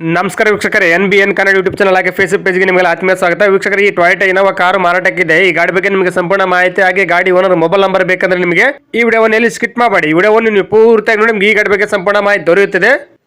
ನಮಸ್ಕಾರ ವೀಕ್ಷಕರೇ, N B N Kannada YouTube channel ಹಾಗೆ ಫೇಸ್ಬುಕ್ ಪೇಜ್ಗೆ ನಿಮಗೆ ಆತ್ಮೀಯ ಸ್ವಾಗತ. ವೀಕ್ಷಕರ, ಈ ಟೊಯೋಟಾ ಇನೋವಾ ಕಾರು ಮಾರಾಟಕ್ಕಿದೆ. ಈ ಗಾಡಿ ಬಗ್ಗೆ ನಿಮಗೆ ಸಂಪೂರ್ಣ ಮಾಹಿತಿ ಹಾಗೆ ಗಾಡಿ ಓನರ್ ಮೊಬೈಲ್ ನಂಬರ್ ಬೇಕಂದ್ರೆ ನಿಮಗೆ ಈ ವಿಡಿಯೋವನ್ನು ಎಲ್ಲಿ ಸ್ಕಿಟ್ ಮಾಡಬೇಡಿ. ವಿಡಿಯೋವನ್ನು ನೀವು ಪೂರ್ತಿಯಾಗಿ ನೋಡಿ, ನಿಮಗೆ ಈ ಗಾಡಿ ಬಗ್ಗೆ ಸಂಪೂರ್ಣ ಮಾಹಿತಿ ದೊರೆಯುತ್ತದೆ.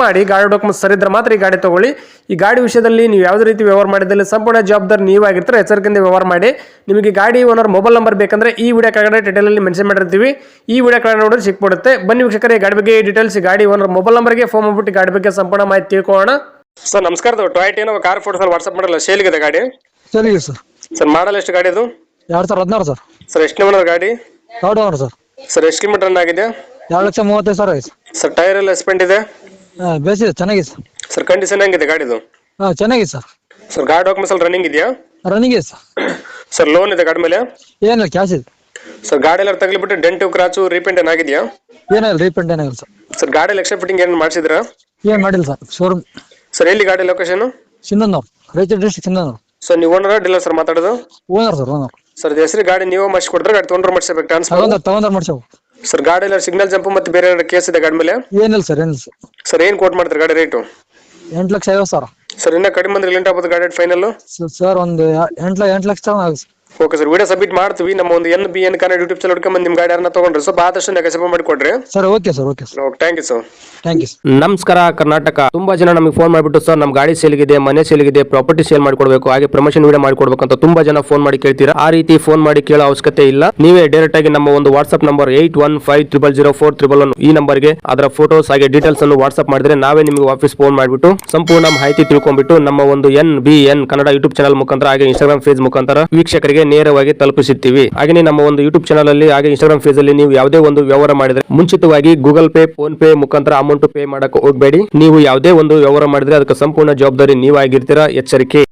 ಮಾಡಿ ಗಾಡಿ ಡಾಕ್ಯುಮೆಂಟ್ಸ್ ಸರಿ ಇದ್ರೆ ಮಾತ್ರ ಈ ಗಾಡಿ ತಗೊಳ್ಳಿ. ಈ ಗಾಡಿ ವಿಷಯದಲ್ಲಿ ನೀವು ಯಾವುದೇ ರೀತಿ ವ್ಯವಹಾರ ಮಾಡಿದಲ್ಲಿ ಸಂಪೂರ್ಣ ಜವಾಬ್ದಾರಿ ನೀವಾಗಿರ್ತಾರೆ ಎಚ್ಚರಿಕೆಯಿಂದ ವ್ಯವಹಾರ ಮಾಡಿ. ನಿಮಗೆ ಗಾಡಿ ಓನರ್ ಮೊಬೈಲ್ ನಂಬರ್ ಬೇಕಂದ್ರೆ ಈ ವಿಡಿಯೋ ಕೆಳಗಡೆ ಟೈಟಲಲ್ಲಿ ಮೆನ್ಷನ್ ಮಾಡಿರ್ತೀವಿ. ಈ ವಿಡಿಯೋ ಕೆಳಗಡೆ ನೋಡಿದ್ರೆ ಸಿಕ್ಬಿಡುತ್ತೆ. ಬನ್ನಿ ವೀಕ್ಷಕರೇ ಈ ಗಾಡಿ ಬಗ್ಗೆ ಡೀಟೇಲ್ಸ್ ಗಾಡಿ ಓನರ್ ಮೊಬೈಲ್ ನಂಬರ್ಗೆ ಫೋನ್ ಮಾಡಿಬಿಟ್ಟು ಗಾಡಿ ಬಗ್ಗೆ ಸಂಪೂರ್ಣ ಮಾಹಿತಿ ತಿಳ್ಕೊಳ್ಳೋಣ. ಸರ್ ನಮಸ್ಕಾರ ಟೊಯೋಟ ಏನೋ ಕಾರ್ ಫೋಟೋಸ್ ವಾಟ್ಸಪ್ ಮಾಡಲ್ಲ ಸೇಲ್ಗಿದೆ ಗಾಡಿ? ಸರಿ ಸರ್. ಸರ್ ಮಾಡಲ್ ಎಷ್ಟು ಗಾಡಿ ಅದು ಎರಡು ಸಾವಿರ ಹದಿನಾರು ಸರ್. ಸರ್ ಎಷ್ಟು ಕಿಲೋಮೀಟರ್ ಗಾಡಿ? ಎರಡು ಸರ್. ಸರ್ ಎಷ್ಟು ಕಿಲೋಮೀಟರ್ ರನ್ ಆಗಿದೆ? ಎರಡು ಲಕ್ಷ ಮೂವತ್ತೈದು ಸಾವಿರ ಸರ್. ಟೈರ್ ಎಲ್ಲ ಸ್ಪೆಂಡ್ ಇದೆ? ಹಾಂ ಬೇಸಿದೆ ಚೆನ್ನಾಗಿದೆ ಸರ್. ಸರ್ ಕಂಡೀಷನ್ ಹೆಂಗಿದೆ ಗಾಡಿದು? ಹಾ ಚೆನ್ನಾಗಿದೆ ಸರ್. ಸರ್ ಗಾಡಿ ಡಾಕ್ಯುಮೆಂಟ್ಸ್ ಅಲ್ಲಿ ರನ್ನಿಂಗ್ ಇದೆಯಾ? ರನ್ನಿಂಗ್ ಇದೆ ಸರ್. ಸರ್ ಲೋನ್ ಇದೆ ಗಾಡಿ ಮೇಲೆ? ಏನಿಲ್ಲ ಕ್ಯಾಶ್ ಇದೆ. ಸರ್ ಗಾಡಿ ಎಲ್ಲ ತಗಲಿಬಿಟ್ಟು ಡೆಂಟು ಕ್ರಾಚು ರೀಪೇಂಟ್ ಏನಾಗಿದೆಯಾ ಏನಿಲ್ಲ ರೀಪೇಂಟ್ ಏನಾಗಿಲ್ಲ ಸರ್. ಸರ್ ಗಾಡಿ ಲಕ್ಷ ಫಿಟ್ಟಿಂಗ್ ಏನು ಮಾಡಿಸಿದ್ರಾ? ಏನು ಮಾಡಿಲ್ಲ ಸರ್ ಶೋರೂಮ್ ಸರ್ ಎಲ್ಲಿ ಗಾಡಿ location Sindhanur Raichur district Sindhanur sir ನೀವು ಓನರ್ ಡೀಲರ್ ಸರ್ ಮಾತಾಡೋದು? ಓನರ್ ಸರ್ ಓನರ್ ಸರ್ ಹೆಸರು ಗಾಡಿ ನೀವು ಮಾಡಿಸಿ ಕೊಡ್ತಾರೆ ಗಾಡಿ ತೊಗೊಂಡ್ರೆ ಮಾಡಿಸ್ಬೇಕು ಟ್ರಾನ್ಸ್ಫರ್ ತಗೊಂಡ್ರೆ ತಗೊಂಡ್ರೆ ಮಾಡ್ಸವು ಸರ್ ಗಾಡಿ ಎಲ್ಲ ಸಿಗ್ನಲ್ ಜಂಪ್ ಮತ್ತೆ ಬೇರೆ ಏನಾದ್ರು ಕೇಸ್ ಇದೆ ಗಾಡಿ ಮೇಲೆ? ಏನಿಲ್ಲ ಸರ್ ಏನಿಲ್ಲ ಸರ್ ಸರ್ ಏನು ಕೋಟ್ ಮಾಡ್ತಾರೆ ಗಾಡಿ ರೇಟು ಎಂಟು ಲಕ್ಷ ಐವತ್ತು ಸಾವಿರ. ಸರ್ ಇನ್ನ ಕಡಿಮೆ ಅಂದ್ರೆ ಲಿಂಟ್ ಆಗ್ಬೋದು ಗಾಡಿ ಫೈನಲ್ ಸರ್ ಒಂದು ಎಂಟು ಎಂಟು ಲಕ್ಷ ತನಕ ಆಗುತ್ತೆ ಓಕೆ ಸರ್ ವಿಡಿಯೋ ಸಬ್ಮಿಟ್ ಮಾಡ್ತೀವಿ. ನಮ್ಮ ಒಂದು N B N Kannada YouTube channel ಹುಡ್ಕೊಂಡ್ ನಿಮ್ಮ ಗಾಡಿ ಯಾರನ್ನ ತೊಗೊಂಡ್ರೆ ಸ್ವಲ್ಪ ಆದಷ್ಟು ನೆಗೆಸಬ ಮಾಡಿಕೊಡ್ರಿ. Sir okay sir okay sir okay thank you sir thank you sir ನಮಸ್ಕಾರ ಕರ್ನಾಟಕ. ತುಂಬಾ ಜನ ನಮಗೆ ಫೋನ್ ಮಾಡಿಬಿಟ್ಟು ಸರ್ ನಮ್ಮ ಗಾಡಿ ಸೇಲ್ಗಿದೆ ಮನೆ ಸೇಲ್ಗಿದೆ ಪ್ರಾಪರ್ಟಿ ಸೇಲ್ ಮಾಡ್ಕೊಡ್ಬೇಕು ಹಾಗೆ ಪ್ರಮೋಷನ್ ವಿಡಿಯೋ ಮಾಡ್ಕೊಡ್ಬೇಕು ಅಂತ ತುಂಬಾ ಜನ ಫೋನ್ ಮಾಡಿ ಕೇಳ್ತೀರಾ? ಆ ರೀತಿ ಫೋನ್ ಮಾಡಿ ಕೇಳೋ ಅವಶ್ಯಕತೆ ಇಲ್ಲ. ನೀವೇ ಡೈರೆಕ್ಟ್ ಆಗಿ ನಮ್ಮ ಒಂದು WhatsApp number eight one five triple zero four triple one ಈ ನಂಬರ್ಗೆ ಅದರ ಫೋಟೋಸ್ ಹಾಗೆ ಡೀಟೇಲ್ಸ್ ಅನ್ನು ವಾಟ್ಸ್ಆಪ್ ಮಾಡಿದ್ರೆ ನಾವೇ ನಿಮಗೆ ವಾಪಸ್ ಫೋನ್ ಮಾಡಿಬಿಟ್ಟು ಸಂಪೂರ್ಣ ಮಾಹಿತಿ ತಿಳ್ಕೊಂಡ್ಬಿಟ್ಟು ನಮ್ಮ ಒಂದು N B N Kannada YouTube channel ಮುಖಾಂತರ ಹಾಗೆ ಇನ್ಸ್ಟಾಗ್ರಾಮ್ ಫೇಸ್ ಮುಖಾಂತರ ವೀಕ್ಷಕರಿಗೆ ನೇರವಾಗಿ ತಲುಪಿಸುತ್ತೀವಿ. ಹಾಗೆ ನಮ್ಮ ಒಂದು ಯೂಟ್ಯೂಬ್ ಚಾನಲ್ ಅಲ್ಲಿ, ಹಾಗೆ ಇನ್ಸ್ಟಾಗ್ರಾಮ್ ಫೇಸ್ ಅಲ್ಲಿ ನೀವು ಯಾವುದೇ ಒಂದು ವ್ಯವಹಾರ ಮಾಡಿದ್ರೆ ಮುಂಚಿತವಾಗಿ ಗೂಗಲ್ ಪೇ ಫೋನ್ ಪೇ ಮುಖಾಂತರ ಅಮೌಂಟ್ ಪೇ ಮಾಡಕ್ಕೆ ಹೋಗಬೇಡಿ. ನೀವು ಯಾವುದೇ ಒಂದು ವ್ಯವಹಾರ ಮಾಡಿದ್ರೆ ಅದಕ್ಕೆ ಸಂಪೂರ್ಣ ಜವಾಬ್ದಾರಿ ನೀವಾಗಿರ್ತೀರಾ? ಎಚ್ಚರಿಕೆ.